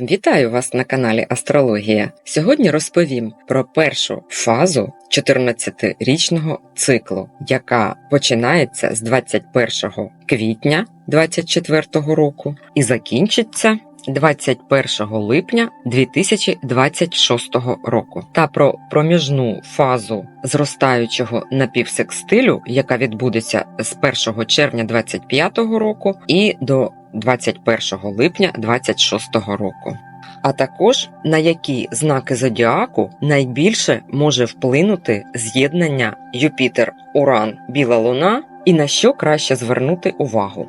Вітаю вас на каналі Астрологія. Сьогодні розповім про першу фазу 14-річного циклу, яка починається з 21 квітня 2024 року і закінчиться 21 липня 2026 року, та про проміжну фазу зростаючого напівсекстилю, яка відбудеться з 1 червня 2025 року і до 21 липня 2026 року. А також на які знаки зодіаку найбільше може вплинути з'єднання Юпітер-Уран Біла Луна і на що краще звернути увагу.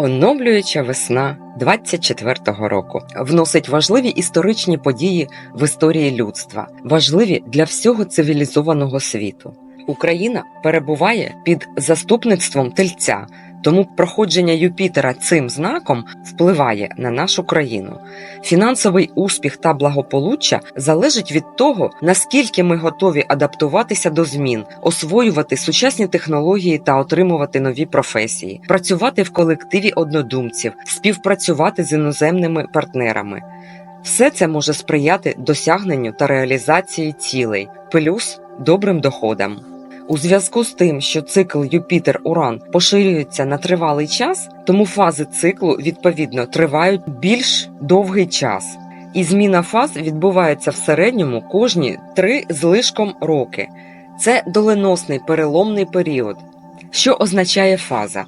Оновлююча весна 24-го року вносить важливі історичні події в історії людства, важливі для всього цивілізованого світу. Україна перебуває під заступництвом тельця, тому проходження Юпітера цим знаком впливає на нашу країну. Фінансовий успіх та благополуччя залежить від того, наскільки ми готові адаптуватися до змін, освоювати сучасні технології та отримувати нові професії, працювати в колективі однодумців, співпрацювати з іноземними партнерами. Все це може сприяти досягненню та реалізації цілей, плюс добрим доходам. У зв'язку з тим, що цикл Юпітер-Уран поширюється на тривалий час, тому фази циклу відповідно тривають більш довгий час, і зміна фаз відбувається в середньому кожні три з лишком роки. Це доленосний переломний період. Що означає фаза?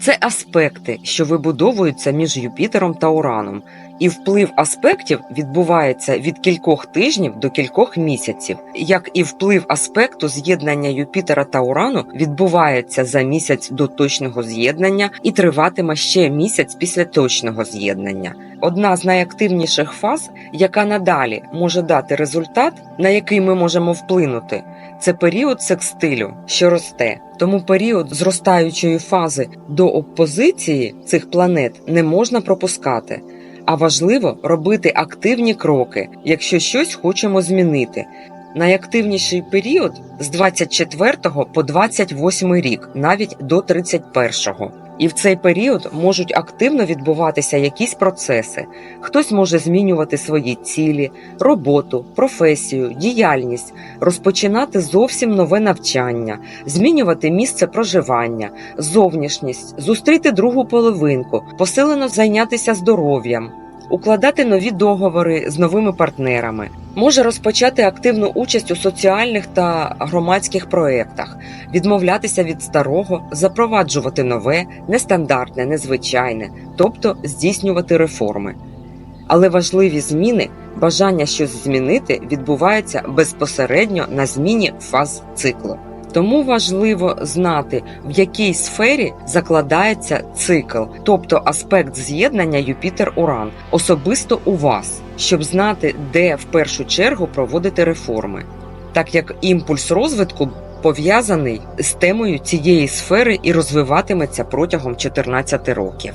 Це аспекти, що вибудовуються між Юпітером та Ураном, і вплив аспектів відбувається від кількох тижнів до кількох місяців, як і вплив аспекту з'єднання Юпітера та Урану відбувається за місяць до точного з'єднання і триватиме ще місяць після точного з'єднання. Одна з найактивніших фаз, яка надалі може дати результат, на який ми можемо вплинути, це період секстилю, що росте. Тому період зростаючої фази до опозиції цих планет не можна пропускати. А важливо робити активні кроки, якщо щось хочемо змінити. Найактивніший період з 24 по 28 рік, навіть до 31. І в цей період можуть активно відбуватися якісь процеси. Хтось може змінювати свої цілі, роботу, професію, діяльність, розпочинати зовсім нове навчання, змінювати місце проживання, зовнішність, зустріти другу половинку, посилено зайнятися здоров'ям. Укладати нові договори з новими партнерами, може розпочати активну участь у соціальних та громадських проєктах, відмовлятися від старого, запроваджувати нове, нестандартне, незвичайне, тобто здійснювати реформи. Але важливі зміни, бажання щось змінити відбувається безпосередньо на зміні фаз циклу. Тому важливо знати, в якій сфері закладається цикл, тобто аспект з'єднання Юпітер-Уран, особисто у вас, щоб знати, де в першу чергу проводити реформи, так як імпульс розвитку пов'язаний з темою цієї сфери і розвиватиметься протягом 14 років.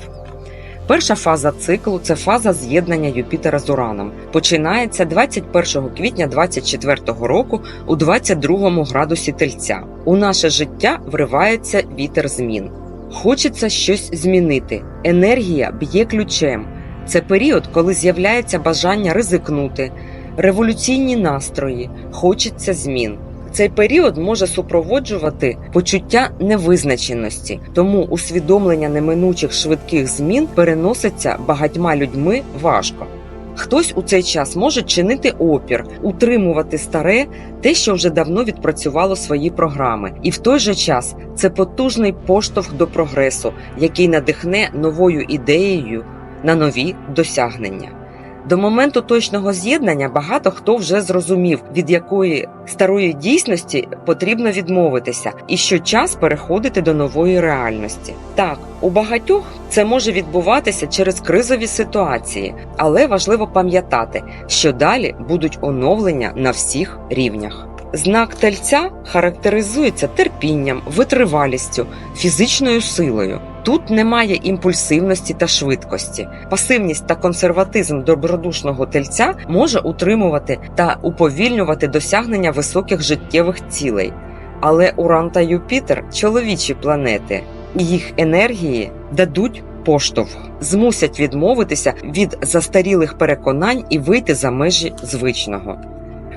Перша фаза циклу це фаза з'єднання Юпітера з Ураном. Починається 21 квітня 24 року у 22 градусі тельця. У наше життя вривається вітер змін. Хочеться щось змінити. Енергія б'є ключем. Це період, коли з'являється бажання ризикнути, революційні настрої, хочеться змін. Цей період може супроводжувати почуття невизначеності, тому усвідомлення неминучих швидких змін переноситься багатьма людьми важко. Хтось у цей час може чинити опір, утримувати старе, те, що вже давно відпрацювало свої програми, і в той же час це потужний поштовх до прогресу, який надихне новою ідеєю на нові досягнення. До моменту точного з'єднання багато хто вже зрозумів, від якої старої дійсності потрібно відмовитися, і що час переходити до нової реальності. Так, у багатьох це може відбуватися через кризові ситуації, але важливо пам'ятати, що далі будуть оновлення на всіх рівнях. Знак тельця характеризується терпінням, витривалістю, фізичною силою. Тут немає імпульсивності та швидкості. Пасивність та консерватизм добродушного тельця може утримувати та уповільнювати досягнення високих життєвих цілей. Але Уран та Юпітер чоловічі планети, і їх енергії дадуть поштовх, змусять відмовитися від застарілих переконань і вийти за межі звичного.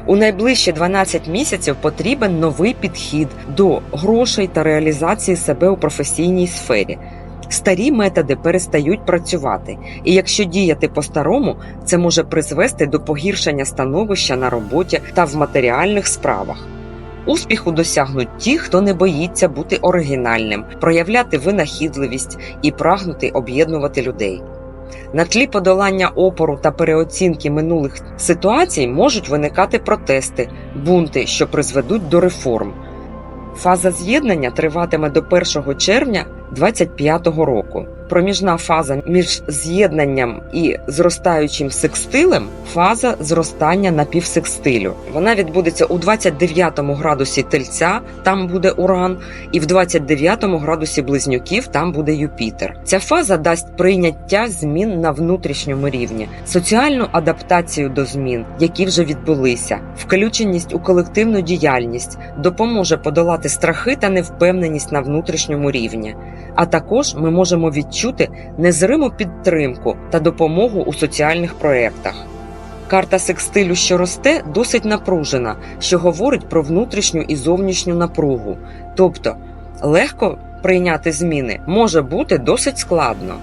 У найближчі 12 місяців потрібен новий підхід до грошей та реалізації себе у професійній сфері. Старі методи перестають працювати, і якщо діяти по-старому, це може призвести до погіршення становища на роботі та в матеріальних справах. Успіху досягнуть ті, хто не боїться бути оригінальним, проявляти винахідливість і прагнути об'єднувати людей. На тлі подолання опору та переоцінки минулих ситуацій можуть виникати протести, бунти, що призведуть до реформ. Фаза з'єднання триватиме до 1 червня 2025 року. Проміжна фаза між з'єднанням і зростаючим секстилем фаза зростання напівсекстилю. Вона відбудеться у 29 градусі тельця, там буде уран, і в 29 градусі близнюків там буде Юпітер. Ця фаза дасть прийняття змін на внутрішньому рівні, соціальну адаптацію до змін, які вже відбулися, включеність у колективну діяльність, допоможе подолати страхи та невпевненість на внутрішньому рівні. А також ми можемо відчути незриму підтримку та допомогу у соціальних проєктах. Карта секстилю, що росте, досить напружена, що говорить про внутрішню і зовнішню напругу. Тобто легко прийняти зміни може бути досить складно.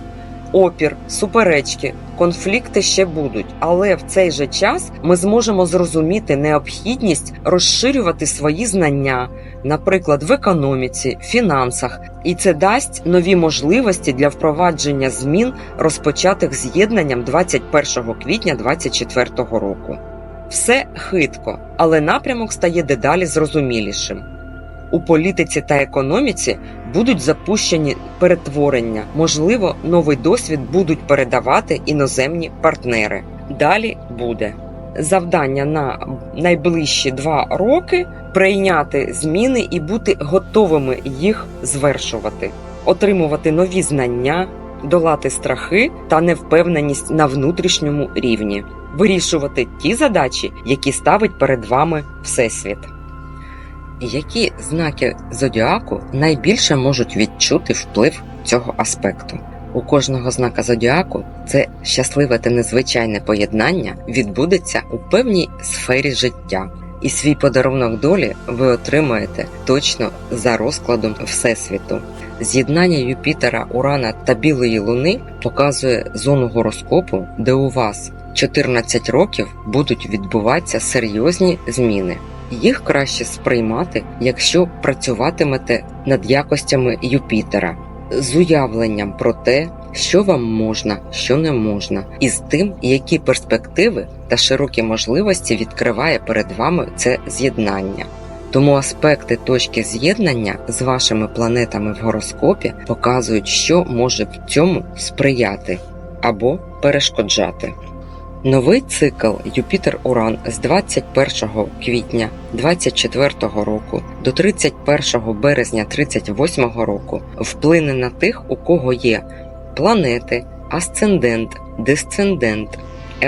Опір, суперечки, конфлікти ще будуть, але в цей же час ми зможемо зрозуміти необхідність розширювати свої знання, наприклад, в економіці, фінансах, і це дасть нові можливості для впровадження змін, розпочатих з'єднанням 21 квітня 2024 року. Все хитко, але напрямок стає дедалі зрозумілішим. У політиці та економіці будуть запущені перетворення, можливо, новий досвід будуть передавати іноземні партнери. Далі буде завдання на найближчі два роки прийняти зміни і бути готовими їх звершувати, отримувати нові знання, долати страхи та невпевненість на внутрішньому рівні, вирішувати ті задачі, які ставить перед вами Всесвіт. Які знаки зодіаку найбільше можуть відчути вплив цього аспекту? У кожного знака зодіаку це щасливе та незвичайне поєднання відбудеться у певній сфері життя, і свій подарунок долі ви отримаєте точно за розкладом Всесвіту. З'єднання Юпітера, Урана та Білої Луни показує зону гороскопу, де у вас 14 років будуть відбуватися серйозні зміни. Їх краще сприймати, якщо працюватимете над якостями Юпітера, з уявленням про те, що вам можна, що не можна, і з тим, які перспективи та широкі можливості відкриває перед вами це з'єднання. Тому аспекти точки з'єднання з вашими планетами в гороскопі показують, що може в цьому сприяти або перешкоджати. Новий цикл Юпітер-Уран з 21 квітня 24 року до 31 березня 38 року вплине на тих, у кого є планети, асцендент, дисцендент,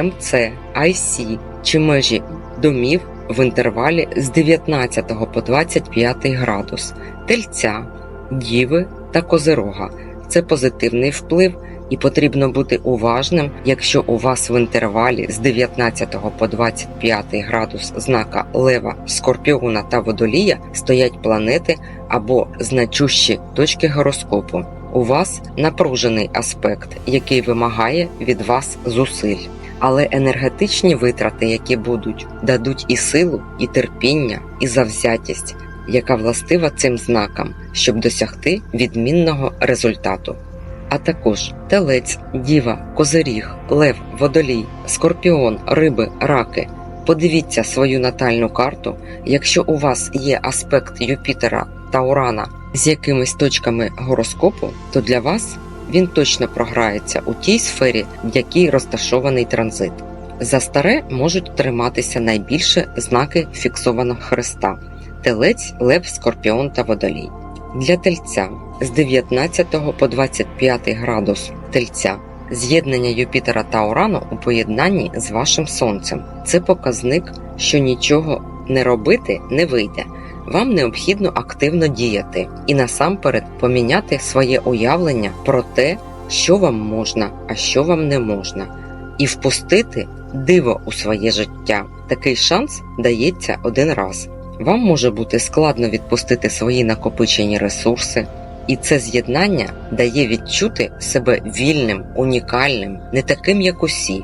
МЦ, IC чи межі домів в інтервалі з 19 по 25 градус, тельця, діви та козирога. Це позитивний вплив і потрібно бути уважним, якщо у вас в інтервалі з 19 по 25 градус знака Лева, Скорпіона та Водолія стоять планети або значущі точки гороскопу. У вас напружений аспект, який вимагає від вас зусиль. Але енергетичні витрати, які будуть, дадуть і силу, і терпіння, і завзятість, яка властива цим знакам, щоб досягти відмінного результату а також телець, діва, козиріг, лев, водолій, скорпіон, риби, раки. Подивіться свою натальну карту. Якщо у вас є аспект Юпітера та Урана з якимись точками гороскопу, то для вас він точно програється у тій сфері, в якій розташований транзит. За старе можуть триматися найбільше знаки фіксованого хреста: телець, лев, скорпіон та водолій. Для тельця з 19 по 25 градус тельця. З'єднання Юпітера та Урану у поєднанні з вашим сонцем. Це показник, що нічого не робити не вийде. Вам необхідно активно діяти і насамперед поміняти своє уявлення про те, що вам можна, а що вам не можна, і впустити диво у своє життя. Такий шанс дається один раз. Вам може бути складно відпустити свої накопичені ресурси, і це з'єднання дає відчути себе вільним, унікальним, не таким, як усі.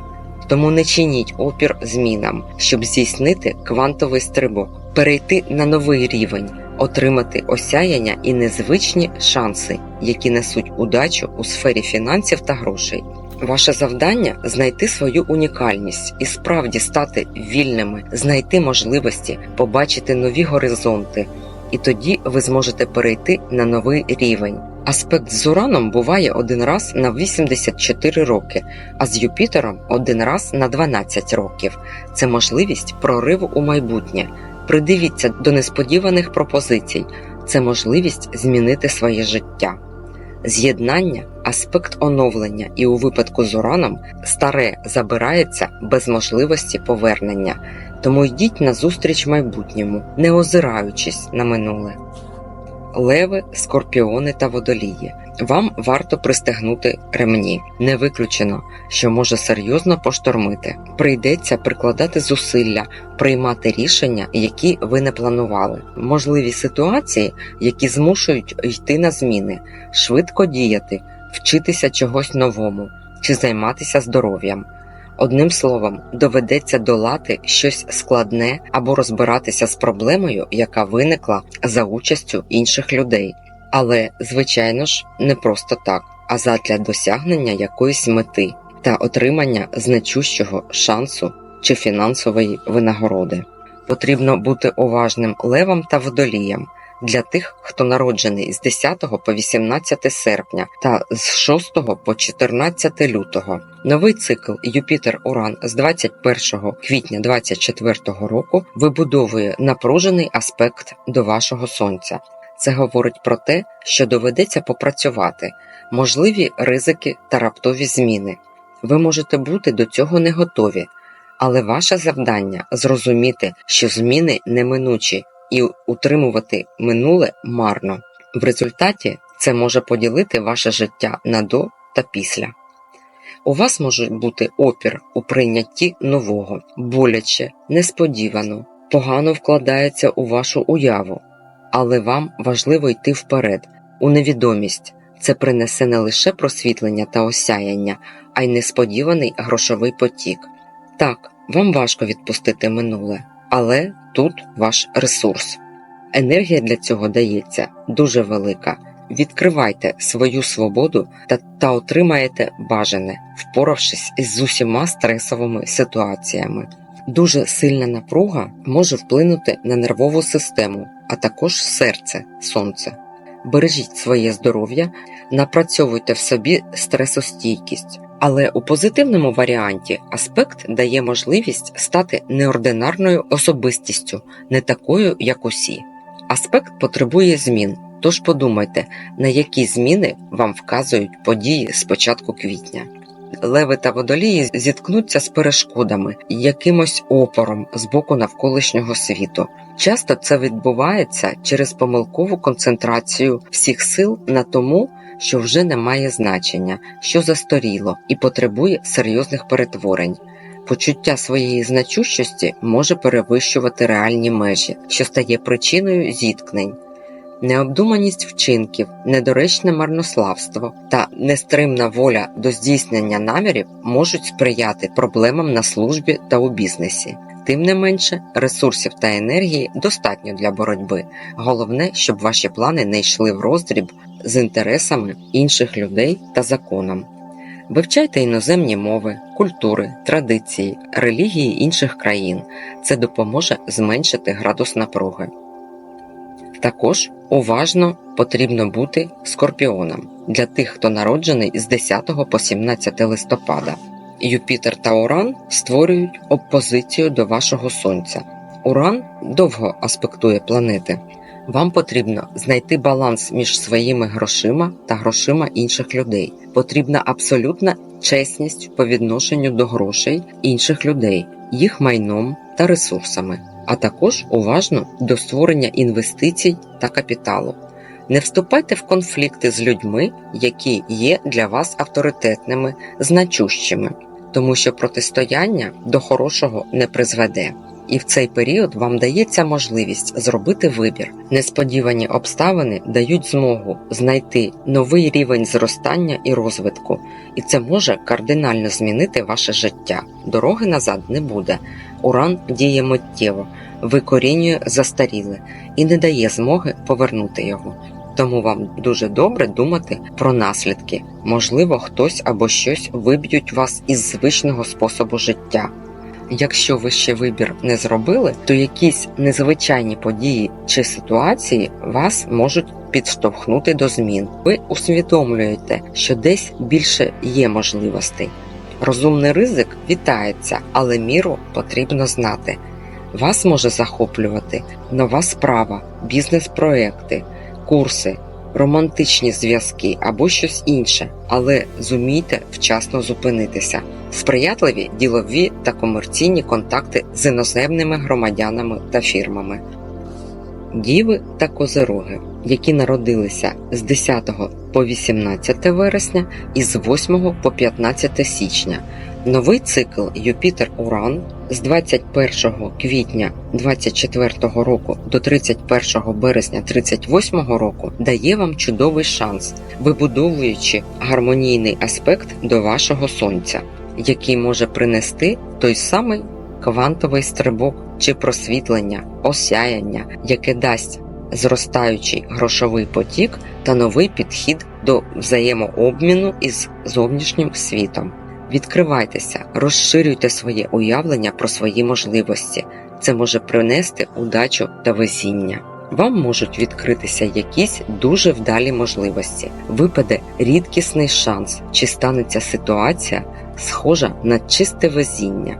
Тому не чиніть опір змінам, щоб здійснити квантовий стрибок, перейти на новий рівень, отримати осяяння і незвичні шанси, які несуть удачу у сфері фінансів та грошей. Ваше завдання знайти свою унікальність і справді стати вільними, знайти можливості, побачити нові горизонти, і тоді ви зможете перейти на новий рівень. Аспект з Ураном буває один раз на 84 роки, а з Юпітером один раз на 12 років. Це можливість прориву у майбутнє. Придивіться до несподіваних пропозицій. Це можливість змінити своє життя. З'єднання, аспект оновлення, і у випадку з ураном старе забирається без можливості повернення. Тому йдіть назустріч майбутньому, не озираючись на минуле. Леви, скорпіони та водолії. Вам варто пристегнути ремні. Не виключено, що може серйозно поштормити. Прийдеться прикладати зусилля, приймати рішення, які ви не планували. Можливі ситуації, які змушують йти на зміни, швидко діяти, вчитися чогось новому чи займатися здоров'ям. Одним словом, доведеться долати щось складне або розбиратися з проблемою, яка виникла за участю інших людей. Але, звичайно ж, не просто так, а задля досягнення якоїсь мети та отримання значущого шансу чи фінансової винагороди. Потрібно бути уважним левам та водоліям для тих, хто народжений з 10 по 18 серпня та з 6 по 14 лютого. Новий цикл Юпітер-Уран з 21 квітня 24 року вибудовує напружений аспект до вашого сонця. Це говорить про те, що доведеться попрацювати, можливі ризики та раптові зміни. Ви можете бути до цього не готові, але ваше завдання зрозуміти, що зміни неминучі і утримувати минуле марно. В результаті це може поділити ваше життя на до та після. У вас може бути опір у прийнятті нового, боляче, несподівано, погано вкладається у вашу уяву, але вам важливо йти вперед, у невідомість. Це принесе не лише просвітлення та осяяння, а й несподіваний грошовий потік. Так, вам важко відпустити минуле, але тут ваш ресурс. Енергія для цього дається дуже велика. Відкривайте свою свободу та, та отримаєте бажане, впоравшись із усіма стресовими ситуаціями. Дуже сильна напруга може вплинути на нервову систему, а також серце, сонце. Бережіть своє здоров'я, напрацьовуйте в собі стресостійкість. Але у позитивному варіанті аспект дає можливість стати неординарною особистістю, не такою, як усі. Аспект потребує змін, тож подумайте, на які зміни вам вказують події з початку квітня. Леви та водолії зіткнуться з перешкодами якимось опором з боку навколишнього світу. Часто це відбувається через помилкову концентрацію всіх сил на тому, що вже не має значення, що застаріло і потребує серйозних перетворень. Почуття своєї значущості може перевищувати реальні межі, що стає причиною зіткнень. Необдуманість вчинків, недоречне марнославство та нестримна воля до здійснення намірів можуть сприяти проблемам на службі та у бізнесі. Тим не менше, ресурсів та енергії достатньо для боротьби. Головне, щоб ваші плани не йшли в роздріб з інтересами інших людей та законом. Вивчайте іноземні мови, культури, традиції, релігії інших країн. Це допоможе зменшити градус напруги. Також уважно потрібно бути скорпіоном для тих, хто народжений з 10 по 17 листопада. Юпітер та Уран створюють опозицію до вашого сонця. Уран довго аспектує планети. Вам потрібно знайти баланс між своїми грошима та грошима інших людей. Потрібна абсолютна чесність по відношенню до грошей інших людей, їх майном та ресурсами, а також уважно до створення інвестицій та капіталу. Не вступайте в конфлікти з людьми, які є для вас авторитетними, значущими, тому що протистояння до хорошого не призведе. І в цей період вам дається можливість зробити вибір. Несподівані обставини дають змогу знайти новий рівень зростання і розвитку, і це може кардинально змінити ваше життя. Дороги назад не буде. Уран діє миттєво, викорінює застаріле і не дає змоги повернути його. Тому вам дуже добре думати про наслідки. Можливо, хтось або щось виб'ють вас із звичного способу життя. Якщо ви ще вибір не зробили, то якісь незвичайні події чи ситуації вас можуть підштовхнути до змін. Ви усвідомлюєте, що десь більше є можливостей. Розумний ризик вітається, але міру потрібно знати. Вас може захоплювати нова справа, бізнес-проекти, курси, романтичні зв'язки або щось інше, але зумійте вчасно зупинитися. Сприятливі ділові та комерційні контакти з іноземними громадянами та фірмами. Діви та козероги, які народилися з 10 по 18 вересня і з 8 по 15 січня. Новий цикл Юпітер-Уран з 21 квітня 24 року до 31 березня 38 року дає вам чудовий шанс, вибудовуючи гармонійний аспект до вашого сонця, який може принести той самий квантовий стрибок чи просвітлення, осяяння, яке дасть зростаючий грошовий потік та новий підхід до взаємообміну із зовнішнім світом. Відкривайтеся, розширюйте своє уявлення про свої можливості. Це може принести удачу та везіння. Вам можуть відкритися якісь дуже вдалі можливості, випаде рідкісний шанс, чи станеться ситуація, схожа на чисте везіння.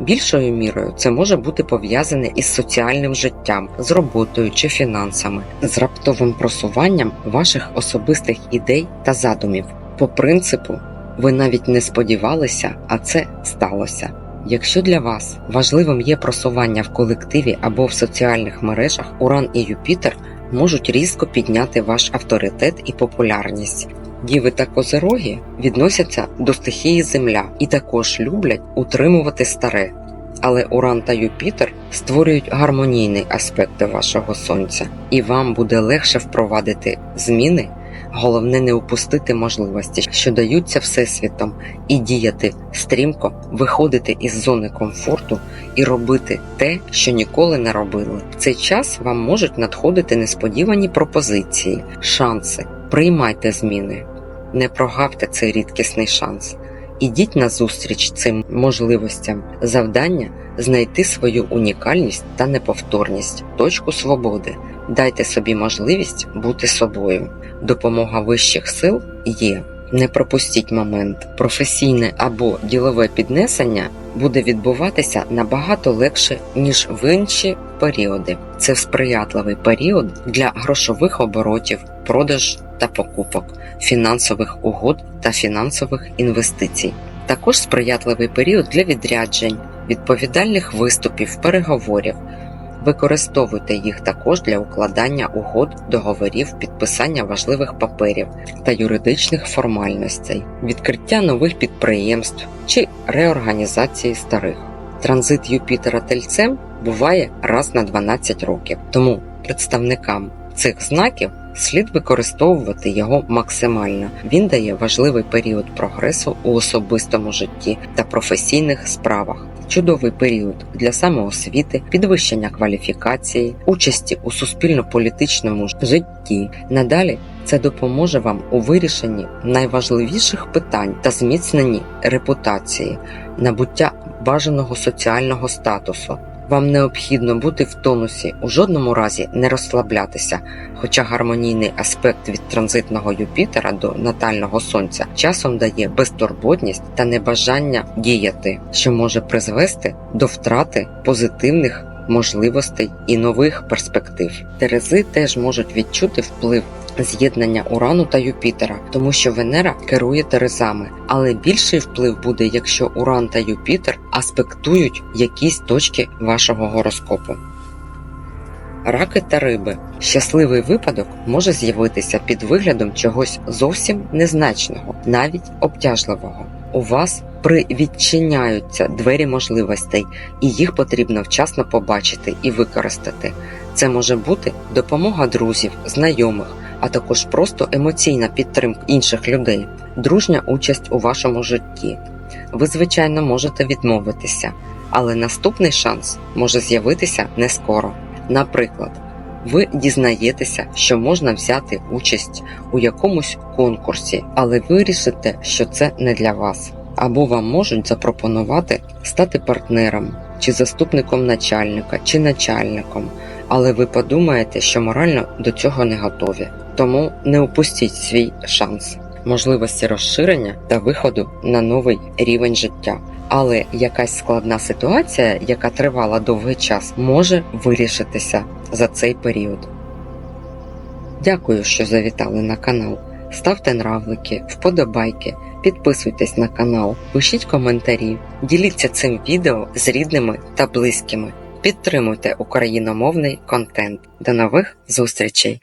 Більшою мірою це може бути пов'язане із соціальним життям, з роботою чи фінансами, з раптовим просуванням ваших особистих ідей та задумів. По принципу, ви навіть не сподівалися, а це сталося. Якщо для вас важливим є просування в колективі або в соціальних мережах, Уран і Юпітер можуть різко підняти ваш авторитет і популярність. Діви та козероги відносяться до стихії Земля і також люблять утримувати старе. Але Уран та Юпітер створюють гармонійний аспект вашого сонця, і вам буде легше впровадити зміни. Головне не упустити можливості, що даються всесвітом, і діяти стрімко, виходити із зони комфорту і робити те, що ніколи не робили. В цей час вам можуть надходити несподівані пропозиції, шанси. Приймайте зміни, не прогавте цей рідкісний шанс. Ідіть на зустріч цим можливостям. Завдання знайти свою унікальність та неповторність, точку свободи. Дайте собі можливість бути собою. Допомога вищих сил є. Не пропустіть момент. Професійне або ділове піднесення буде відбуватися набагато легше, ніж в інші періоди. Це сприятливий період для грошових оборотів, продаж та покупок, фінансових угод та фінансових інвестицій. Також сприятливий період для відряджень, відповідальних виступів, переговорів. Використовуйте їх також для укладання угод, договорів, підписання важливих паперів та юридичних формальностей, відкриття нових підприємств чи реорганізації старих. Транзит Юпітера тельцем буває раз на 12 років, тому представникам цих знаків слід використовувати його максимально. Він дає важливий період прогресу у особистому житті та професійних справах. Чудовий період для самоосвіти, підвищення кваліфікації, участі у суспільно-політичному житті. Надалі це допоможе вам у вирішенні найважливіших питань та зміцненні репутації, набуття бажаного соціального статусу. Вам необхідно бути в тонусі, у жодному разі не розслаблятися, хоча гармонійний аспект від транзитного Юпітера до натального сонця часом дає безтурботність та небажання діяти, що може призвести до втрати позитивних можливостей і нових перспектив. Терези теж можуть відчути вплив з'єднання Урану та Юпітера, тому що Венера керує Терезами, але більший вплив буде, якщо Уран та Юпітер аспектують якісь точки вашого гороскопу. Раки та риби. Щасливий випадок може з'явитися під виглядом чогось зовсім незначного, навіть обтяжливого. У вас привідчиняються двері можливостей, і їх потрібно вчасно побачити і використати. Це може бути допомога друзів, знайомих, а також просто емоційна підтримка інших людей, дружня участь у вашому житті. Ви, звичайно, можете відмовитися, але наступний шанс може з'явитися не скоро. Наприклад, ви дізнаєтеся, що можна взяти участь у якомусь конкурсі, але вирішите, що це не для вас. Або вам можуть запропонувати стати партнером, чи заступником начальника, чи начальником, але ви подумаєте, що морально до цього не готові. Тому не упустіть свій шанс, можливості розширення та виходу на новий рівень життя. Але якась складна ситуація, яка тривала довгий час, може вирішитися за цей період. Дякую, що завітали на канал. Ставте нравлики, вподобайки, підписуйтесь на канал, пишіть коментарі, діліться цим відео з рідними та близькими. Підтримуйте україномовний контент. До нових зустрічей!